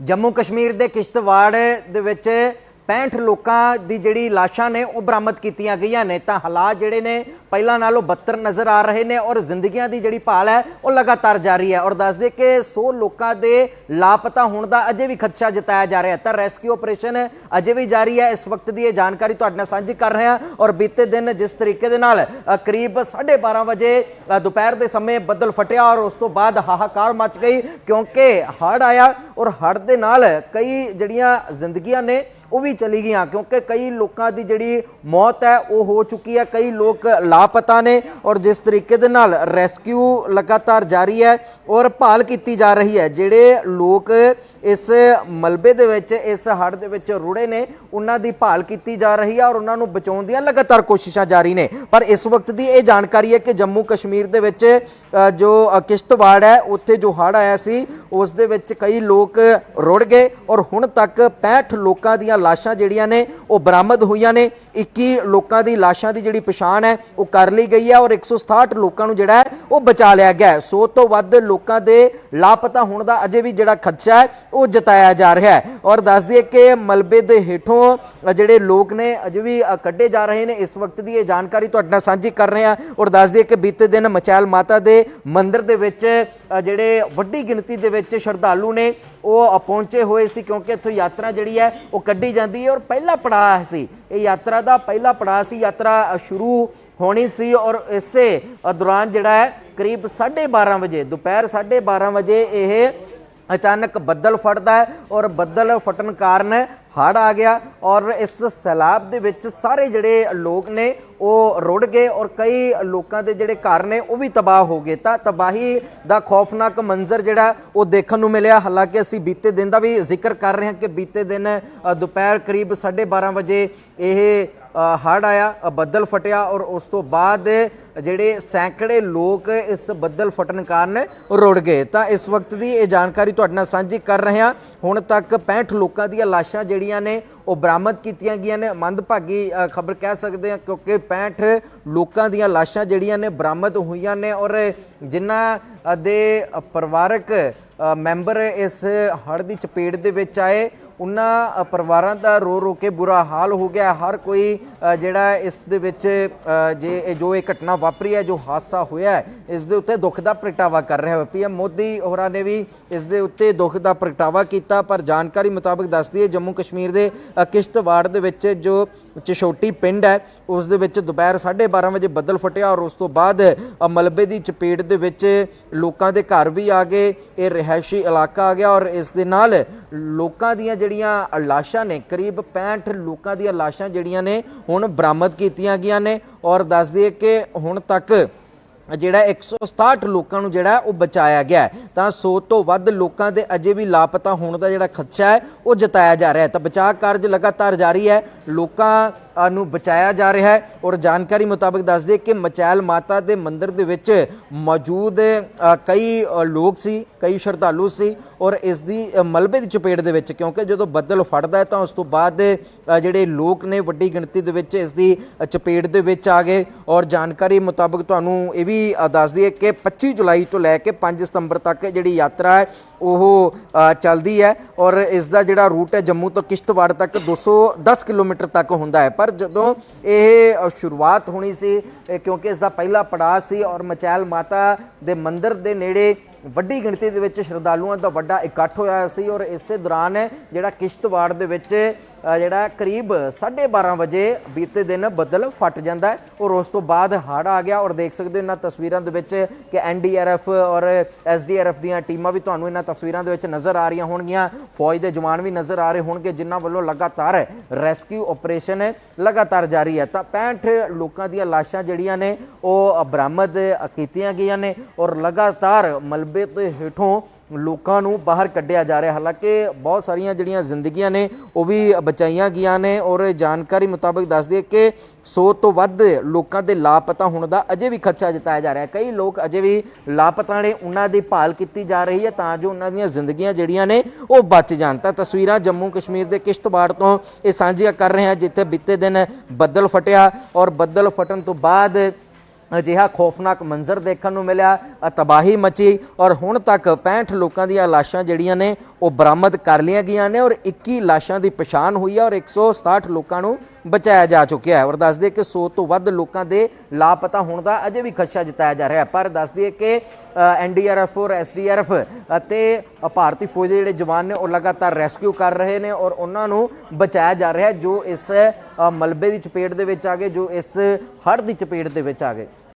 ਜੰਮੂ ਕਸ਼ਮੀਰ ਦੇ ਕਿਸ਼ਤਵਾੜ ਦੇ ਵਿੱਚ 65 ਲੋਕਾਂ ਦੀ ਜਿਹੜੀ ਲਾਸ਼ਾਂ ਨੇ ਉਹ ਬਰਾਮਦ ਕੀਤੀਆਂ ਗਈਆਂ ਨੇ ਤਾਂ ਹਾਲਾਤ ਜਿਹੜੇ ਨੇ ਪਹਿਲਾਂ ਨਾਲੋਂ ਬੱਤਰ ਨਜ਼ਰ ਆ ਰਹੇ ਨੇ ਔਰ ਜ਼ਿੰਦਗੀਆਂ ਦੀ ਜਿਹੜੀ ਭਾਲ ਹੈ ਉਹ ਲਗਾਤਾਰ ਜਾਰੀ ਹੈ ਔਰ ਦੱਸਦੇ ਕਿ 100 ਲੋਕਾਂ ਦੇ ਲਾਪਤਾ ਹੋਣ ਦਾ ਅਜੇ ਵੀ ਖਦਸ਼ਾ ਜਤਾਇਆ ਜਾ ਰਿਹਾ ਹੈ। ਤਾਂ ਰੈਸਕਿਊ ਆਪਰੇਸ਼ਨ ਅਜੇ ਵੀ ਜਾਰੀ ਹੈ। ਇਸ ਵਕਤ ਦੀ ਇਹ ਜਾਣਕਾਰੀ ਤੁਹਾਡੇ ਨਾਲ ਸਾਂਝੀ ਕਰ ਰਹੇ ਹਾਂ ਔਰ ਬੀਤੇ ਦਿਨ ਜਿਸ ਤਰੀਕੇ ਦੇ ਨਾਲ ਅ, ਕਰੀਬ 12:30 ਵਜੇ ਦੁਪਹਿਰ ਦੇ ਸਮੇਂ ਬੱਦਲ ਫਟਿਆ ਔਰ ਉਸ ਤੋਂ ਬਾਅਦ ਹਾਹਾਕਾਰ ਮਚ ਗਈ ਕਿਉਂਕਿ ਹੜ੍ਹ ਆਇਆ ਔਰ ਹੜ੍ਹ ਦੇ ਨਾਲ ਕਈ ਜਿਹੜੀਆਂ ਜ਼ਿੰਦਗੀਆਂ ਨੇ ਉਹ ਵੀ ਚਲੀ ਗਈਆਂ, ਕਿਉਂਕਿ ਕਈ ਲੋਕਾਂ ਦੀ ਜਿਹੜੀ ਮੌਤ ਹੈ, ਉਹ ਹੋ ਚੁੱਕੀ ਹੈ। ਕਈ ਲੋਕ ਲਾਪਤਾ ਨੇ ਔਰ ਜਿਸ ਤਰੀਕੇ ਦੇ ਨਾਲ ਰੈਸਕਿਊ ਲਗਾਤਾਰ ਜਾਰੀ ਹੈ ਔਰ ਭਾਲ ਕੀਤੀ ਜਾ ਰਹੀ ਹੈ। ਜਿਹੜੇ ਲੋਕ ਇਸ ਮਲਬੇ ਦੇ ਵਿੱਚ, ਇਸ ਹੜ੍ਹ ਦੇ ਵਿੱਚ ਰੁੜੇ ਨੇ, ਉਹਨਾਂ ਦੀ ਭਾਲ ਕੀਤੀ ਜਾ ਰਹੀ ਹੈ ਔਰ ਉਹਨਾਂ ਨੂੰ ਬਚਾਉਣ ਦੀਆਂ ਲਗਾਤਾਰ ਕੋਸ਼ਿਸ਼ਾਂ ਜਾਰੀ ਨੇ। ਪਰ ਇਸ ਵਕਤ ਦੀ ਇਹ ਜਾਣਕਾਰੀ ਹੈ ਕਿ ਜੰਮੂ ਕਸ਼ਮੀਰ ਦੇ ਵਿੱਚ ਜੋ ਕਿਸ਼ਤਵਾੜ ਹੈ, ਉੱਥੇ ਜੋ ਹੜ੍ਹ ਆਇਆ ਸੀ, ਉਸ ਦੇ ਵਿੱਚ ਕਈ ਲੋਕ ਰੁੜ ਗਏ ਔਰ ਹੁਣ ਤੱਕ 65 ਲੋਕਾਂ ਦੀਆਂ ਲਾਸ਼ਾਂ ਜਿਹੜੀਆਂ ਨੇ, ਉਹ ਬਰਾਮਦ ਹੋਈਆਂ ਨੇ। 21 ਲੋਕਾਂ ਦੀ ਲਾਸ਼ਾਂ ਦੀ ਜਿਹੜੀ ਪਛਾਣ ਹੈ, ਉਹ ਕਰ ਲਈ ਗਈ ਹੈ ਔਰ 167 ਲੋਕਾਂ ਨੂੰ ਜਿਹੜਾ ਹੈ, ਉਹ ਬਚਾ ਲਿਆ ਗਿਆ ਹੈ। 100 ਤੋਂ ਵੱਧ ਲੋਕਾਂ ਦੇ ਲਾਪਤਾ ਹੋਣ ਦਾ ਅਜੇ ਵੀ ਜਿਹੜਾ ਖਦਸ਼ਾ ਹੈ, ਉਹ ਜਤਾਇਆ ਜਾ ਰਿਹਾ ਹੈ। ਔਰ ਦੱਸ ਦਈਏ ਕਿ ਮਲਬੇ ਦੇ ਹੇਠੋਂ ਜਿਹੜੇ ਲੋਕ ਨੇ, ਅਜੇ ਵੀ ਕੱਢੇ ਜਾ ਰਹੇ ਨੇ। ਇਸ ਵਕਤ ਦੀ ਇਹ ਜਾਣਕਾਰੀ ਤੁਹਾਡੇ ਨਾਲ ਸਾਂਝੀ ਕਰ ਰਹੇ ਹਾਂ ਔਰ ਦੱਸ ਦਈਏ ਕਿ ਬੀਤੇ ਦਿਨ ਮਚੈਲ ਮਾਤਾ ਦੇ ਮੰਦਿਰ ਦੇ ਵਿੱਚ ਜਿਹੜੇ ਵੱਡੀ ਗਿਣਤੀ ਦੇ ਵਿੱਚ ਸ਼ਰਧਾਲੂ ਨੇ ਉਹ ਪਹੁੰਚੇ ਹੋਏ ਸੀ ਕਿਉਂਕਿ ਇੱਥੋਂ ਯਾਤਰਾ ਜਿਹੜੀ ਹੈ ਉਹ ਕੱਢੀ ਜਾਂਦੀ ਹੈ ਔਰ ਪਹਿਲਾ ਪੜਾਅ ਸੀ। ਇਹ ਯਾਤਰਾ ਦਾ ਪਹਿਲਾ ਪੜਾਅ ਸੀ, ਯਾਤਰਾ ਸ਼ੁਰੂ ਹੋਣੀ ਸੀ ਔਰ ਇਸੇ ਦੌਰਾਨ ਜਿਹੜਾ ਹੈ ਕਰੀਬ 12:30 ਵਜੇ, ਦੁਪਹਿਰ 12:30 ਵਜੇ ਇਹ ਅਚਾਨਕ ਬੱਦਲ ਫਟਦਾ ਹੈ ਔਰ ਬੱਦਲ ਫਟਣ ਕਾਰਨ ਹੜ ਆ ਗਿਆ ਔਰ ਇਸ ਸੈਲਾਬ ਦੇ ਵਿੱਚ ਸਾਰੇ ਜਿਹੜੇ ਲੋਕ ਨੇ, ਉਹ ਰੁੜ ਗਏ ਔਰ ਕਈ ਲੋਕਾਂ ਦੇ ਜਿਹੜੇ ਘਰ ਨੇ, ਉਹ ਵੀ ਤਬਾਹ ਹੋ ਗਏ। ਤਾਂ ਤਬਾਹੀ ਦਾ ਖੌਫਨਾਕ ਮੰਜ਼ਰ ਜਿਹੜਾ, ਉਹ ਦੇਖਣ ਨੂੰ ਮਿਲਿਆ। ਹਾਲਾਂਕਿ ਅਸੀਂ ਬੀਤੇ ਦਿਨ ਦਾ ਵੀ ਜ਼ਿਕਰ ਕਰ ਰਹੇ ਹਾਂ ਕਿ ਬੀਤੇ ਦਿਨ ਦੁਪਹਿਰ ਕਰੀਬ 12:30 ਵਜੇ ਇਹ ਹੜ ਆਇਆ ਬੱਦਲ ਫਟਿਆ ਔਰ ਉਸ ਤੋਂ ਬਾਅਦ ਜਿਹੜੇ ਸੈਂਕੜੇ ਲੋਕ ਇਸ ਬੱਦਲ ਫਟਣ ਕਾਰਨ ਰੁੜ ਗਏ। ਤਾਂ ਇਸ ਵਕਤ ਦੀ ਇਹ ਜਾਣਕਾਰੀ ਤੁਹਾਡੇ ਨਾਲ ਸਾਂਝੀ ਕਰ ਰਹੇ ਹਾਂ। ਹੁਣ ਤੱਕ 65 ਲੋਕਾਂ ਦੀਆਂ ਲਾਸ਼ਾਂ ਜਿਹੜੀਆਂ ਨੇ ਉਹ ਬਰਾਮਦ ਕੀਤੀਆਂ ਗਈਆਂ ਨੇ। ਮੰਦਭਾਗੀ ਖਬਰ ਕਹਿ ਸਕਦੇ ਹਾਂ ਕਿਉਂਕਿ 65 ਲੋਕਾਂ ਦੀਆਂ ਲਾਸ਼ਾਂ ਜਿਹੜੀਆਂ ਨੇ ਬਰਾਮਦ ਹੋਈਆਂ ਨੇ ਔਰ ਜਿਨ੍ਹਾਂ ਦੇ ਪਰਿਵਾਰਕ ਮੈਂਬਰ ਇਸ ਹੜ੍ਹ ਦੀ ਚਪੇਟ ਦੇ ਵਿੱਚ ਆਏ ਉਹਨਾਂ ਪਰਿਵਾਰਾਂ ਦਾ ਰੋ ਰੋ ਕੇ ਬੁਰਾ ਹਾਲ ਹੋ ਗਿਆ। ਹਰ ਕੋਈ ਜਿਹੜਾ ਇਸ ਦੇ ਵਿੱਚ ਜੇ ਜੋ ਇਹ ਘਟਨਾ ਵਾਪਰੀ ਹੈ, ਜੋ ਹਾਦਸਾ ਹੋਇਆ ਹੈ, ਇਸ ਦੇ ਉੱਤੇ ਦੁੱਖ ਦਾ ਪ੍ਰਗਟਾਵਾ ਕਰ ਰਿਹਾ ਹੈ। ਪੀਐਮ ਮੋਦੀ ਹੋਰਾਂ ਨੇ ਵੀ ਇਸ ਦੇ ਉੱਤੇ ਦੁੱਖ ਦਾ ਪ੍ਰਗਟਾਵਾ ਕੀਤਾ, ਪਰ ਜਾਣਕਾਰੀ ਮੁਤਾਬਕ ਦੱਸਦੀ ਹੈ ਜੰਮੂ ਕਸ਼ਮੀਰ ਦੇ ਕਿਸ਼ਤਵਾੜ ਦੇ ਵਿੱਚ ਜੋ ਛੋਟੀ ਪਿੰਡ ਹੈ, ਉਸ ਦੇ ਵਿੱਚ ਦੁਪਹਿਰ 12:30 ਵਜੇ ਬੱਦਲ ਫਟਿਆ ਔਰ ਉਸ ਤੋਂ ਬਾਅਦ ਮਲਬੇ ਦੀ ਚਪੇਟ ਦੇ ਵਿੱਚ ਲੋਕਾਂ ਦੇ ਘਰ ਵੀ ਆ ਗਏ, ਇਹ ਰਿਹਾਇਸ਼ੀ ਇਲਾਕਾ ਆ ਗਿਆ ਔਰ ਇਸ ਦੇ ਨਾਲ ਲੋਕਾਂ ਦੀਆਂ ਜਿਹੜੀਆਂ ਲਾਸ਼ਾਂ ਨੇ, ਕਰੀਬ 65 ਲੋਕਾਂ ਦੀਆਂ ਲਾਸ਼ਾਂ ਜਿਹੜੀਆਂ ਨੇ, ਹੁਣ ਬਰਾਮਦ ਕੀਤੀਆਂ ਗਈਆਂ ਨੇ ਔਰ ਦੱਸ ਦਈਏ ਕਿ ਹੁਣ ਤੱਕ ਜਿਹੜਾ 167 ਲੋਕਾਂ ਨੂੰ ਜਿਹੜਾ ਉਹ ਬਚਾਇਆ ਗਿਆ ਤਾਂ 100 ਤੋਂ ਵੱਧ ਲੋਕਾਂ ਦੇ ਅਜੇ ਵੀ ਲਾਪਤਾ ਹੋਣ ਦਾ ਜਿਹੜਾ ਖਦਸ਼ਾ ਹੈ, ਉਹ ਜਤਾਇਆ ਜਾ ਰਿਹਾ ਹੈ। ਤਾਂ ਬਚਾਅ ਕਾਰਜ ਲਗਾਤਾਰ ਜਾਰੀ ਹੈ, ਲੋਕਾਂ ਨੂੰ ਬਚਾਇਆ ਜਾ ਰਿਹਾ ਹੈ ਔਰ ਜਾਣਕਾਰੀ ਮੁਤਾਬਕ ਦੱਸਦੇ ਕਿ ਮਚੈਲ ਮਾਤਾ ਦੇ ਮੰਦਿਰ ਦੇ ਵਿੱਚ ਮੌਜੂਦ ਕਈ ਲੋਕ ਸੀ, ਕਈ ਸ਼ਰਧਾਲੂ ਸੀ ਔਰ ਇਸ ਦੀ ਮਲਬੇ ਦੀ ਚਪੇਟ ਦੇ ਵਿੱਚ ਕਿਉਂਕਿ ਜਦੋਂ ਬੱਦਲ ਫੜਦਾ ਹੈ ਤਾਂ ਉਸ ਤੋਂ ਬਾਅਦ ਜਿਹੜੇ ਲੋਕ ਨੇ ਵੱਡੀ ਗਿਣਤੀ ਦੇ ਵਿੱਚ ਇਸ ਦੀ ਚਪੇਟ ਦੇ ਵਿੱਚ ਆ ਗਏ। ਔਰ ਜਾਣਕਾਰੀ ਮੁਤਾਬਕ ਤੁਹਾਨੂੰ ਇਹ ਵੀ ਅ, ਦੱਸ ਦਈਏ ਕਿ 25 ਜੁਲਾਈ ਤੋਂ ਲੈ ਕੇ 5 ਸਤੰਬਰ ਤੱਕ ਜਿਹੜੀ ਯਾਤਰਾ ਹੈ ਉਹ ਚੱਲਦੀ ਹੈ। ਔਰ ਇਸ ਦਾ ਜਿਹੜਾ ਰੂਟ ਹੈ ਜੰਮੂ ਤੋਂ ਕਿਸ਼ਤਵਾੜ ਤੱਕ 210 ਕਿਲੋਮੀਟਰ ਤੱਕ ਹੁੰਦਾ ਹੈ। ਪਰ ਜਦੋਂ ਇਹ ਸ਼ੁਰੂਆਤ ਹੋਣੀ ਸੀ ਕਿਉਂਕਿ ਇਸ ਦਾ ਪਹਿਲਾ ਪੜਾਅ ਸੀ ਔਰ ਮਚੈਲ ਮਾਤਾ ਦੇ ਮੰਦਿਰ ਦੇ ਨੇੜੇ ਵੱਡੀ ਗਿਣਤੀ ਦੇ ਵਿੱਚ ਸ਼ਰਧਾਲੂਆਂ ਦਾ ਵੱਡਾ ਇਕੱਠ ਹੋਇਆ ਸੀ ਔਰ ਇਸੇ ਦੌਰਾਨ ਜਿਹੜਾ ਕਿਸ਼ਤਵਾੜ ਦੇ ਵਿੱਚ ਜਿਹੜਾ ਕਰੀਬ 12:30 ਵਜੇ ਬੀਤੇ ਦਿਨ ਬੱਦਲ ਫਟ ਜਾਂਦਾ ਹੈ ਔਰ ਉਸ ਤੋਂ ਬਾਅਦ ਹੜ੍ਹ ਆ ਗਿਆ ਔਰ ਦੇਖ ਸਕਦੇ ਹੋ ਇਹਨਾਂ ਤਸਵੀਰਾਂ ਦੇ ਵਿੱਚ ਕਿ ਐਨਡੀਆਰਐਫ ਔਰ ਐਸਡੀਆਰਐਫ ਦੀਆਂ ਟੀਮਾਂ ਵੀ ਤੁਹਾਨੂੰ ਇਹਨਾਂ ਤਸਵੀਰਾਂ ਦੇ ਵਿੱਚ ਨਜ਼ਰ ਆ ਰਹੀਆਂ ਹੋਣਗੀਆਂ। ਫੌਜ ਦੇ ਜਵਾਨ ਵੀ ਨਜ਼ਰ ਆ ਰਹੇ ਹੋਣਗੇ ਜਿਨ੍ਹਾਂ ਵੱਲੋਂ ਲਗਾਤਾਰ ਰੈਸਕਿਊ ਆਪਰੇਸ਼ਨ ਲਗਾਤਾਰ ਜਾਰੀ ਹੈ। ਤਾਂ 65 ਲੋਕਾਂ ਦੀਆਂ ਲਾਸ਼ਾਂ ਜਿਹੜੀਆਂ ਨੇ ਉਹ ਬਰਾਮਦ ਕੀਤੀਆਂ ਗਈਆਂ ਨੇ ਔਰ ਲਗਾਤਾਰ ਮਲਬੇ ਦੇ ਹੇਠੋਂ ਲੋਕਾਂ ਨੂੰ ਬਾਹਰ ਕੱਢਿਆ ਜਾ ਰਿਹਾ। ਹਾਲਾਂਕਿ ਬਹੁਤ ਸਾਰੀਆਂ ਜਿਹੜੀਆਂ ਜ਼ਿੰਦਗੀਆਂ ਨੇ, ਉਹ ਵੀ ਬਚਾਈਆਂ ਗਈਆਂ ਨੇ ਔਰ ਜਾਣਕਾਰੀ ਮੁਤਾਬਕ ਦੱਸਦੀ ਹੈ ਕਿ 100 ਤੋਂ ਵੱਧ ਲੋਕਾਂ ਦੇ ਲਾਪਤਾ ਹੋਣ ਦਾ ਅਜੇ ਵੀ ਖਦਸ਼ਾ ਜਤਾਇਆ ਜਾ ਰਿਹਾ ਹੈ। ਕਈ ਲੋਕ ਅਜੇ ਵੀ ਲਾਪਤਾ ਨੇ, ਉਹਨਾਂ ਦੀ ਭਾਲ ਕੀਤੀ ਜਾ ਰਹੀ ਹੈ ਤਾਂ ਜੋ ਉਹਨਾਂ ਦੀਆਂ ਜ਼ਿੰਦਗੀਆਂ ਜਿਹੜੀਆਂ ਨੇ, ਉਹ ਬਚ ਜਾਣ। ਤਾਂ ਤਸਵੀਰਾਂ ਜੰਮੂ ਕਸ਼ਮੀਰ ਦੇ ਕਿਸ਼ਤਵਾੜ ਤੋਂ ਇਹ ਸਾਂਝੀਆਂ ਕਰ ਰਹੇ ਹਾਂ, ਜਿੱਥੇ ਬੀਤੇ ਦਿਨ ਬੱਦਲ ਫਟਿਆ ਔਰ ਬੱਦਲ ਫਟਣ ਤੋਂ ਬਾਅਦ ਅਜਿਹਾ ਖੌਫਨਾਕ ਮੰਜ਼ਰ ਦੇਖਣ ਨੂੰ ਮਿਲਿਆ ਤਬਾਹੀ ਮਚੀ ਔਰ ਹੁਣ ਤੱਕ 65 ਲੋਕਾਂ ਦੀਆਂ ਲਾਸ਼ਾਂ ਜਿਹੜੀਆਂ ਨੇ, ਉਹ ਬਰਾਮਦ ਕਰ ਲਈਆਂ ਗਈਆਂ ਨੇ ਔਰ 21 ਲਾਸ਼ਾਂ ਦੀ ਪਛਾਣ ਹੋਈ ਹੈ ਔਰ 167 ਲੋਕਾਂ ਨੂੰ ਬਚਾਇਆ ਜਾ ਚੁੱਕਿਆ ਹੈ ਔਰ ਦੱਸ ਦਈਏ ਕਿ 100 ਤੋਂ ਵੱਧ ਲੋਕਾਂ ਦੇ ਲਾਪਤਾ ਹੋਣ ਦਾ ਅਜੇ ਵੀ ਖਦਸ਼ਾ ਜਤਾਇਆ ਜਾ ਰਿਹਾ ਹੈ। ਪਰ ਦੱਸ ਦਈਏ ਕਿ ਐਨਡੀਆਰਐਫ ਔਰ ਐਸਡੀਆਰਐਫ ਅਤੇ ਭਾਰਤੀ ਫੌਜ ਦੇ ਜਿਹੜੇ ਜਵਾਨ ਨੇ, ਉਹ ਲਗਾਤਾਰ ਰੈਸਕਿਊ ਕਰ ਰਹੇ ਨੇ ਔਰ ਉਹਨਾਂ ਨੂੰ ਬਚਾਇਆ ਜਾ ਰਿਹਾ ਹੈ, ਜੋ ਇਸ ਮਲਬੇ ਦੀ ਚਪੇਟ ਦੇ ਵਿੱਚ ਆ ਗਏ, ਜੋ ਇਸ ਹੜ੍ਹ ਦੀ ਚਪੇਟ ਦੇ ਵਿੱਚ ਆ ਗਏ।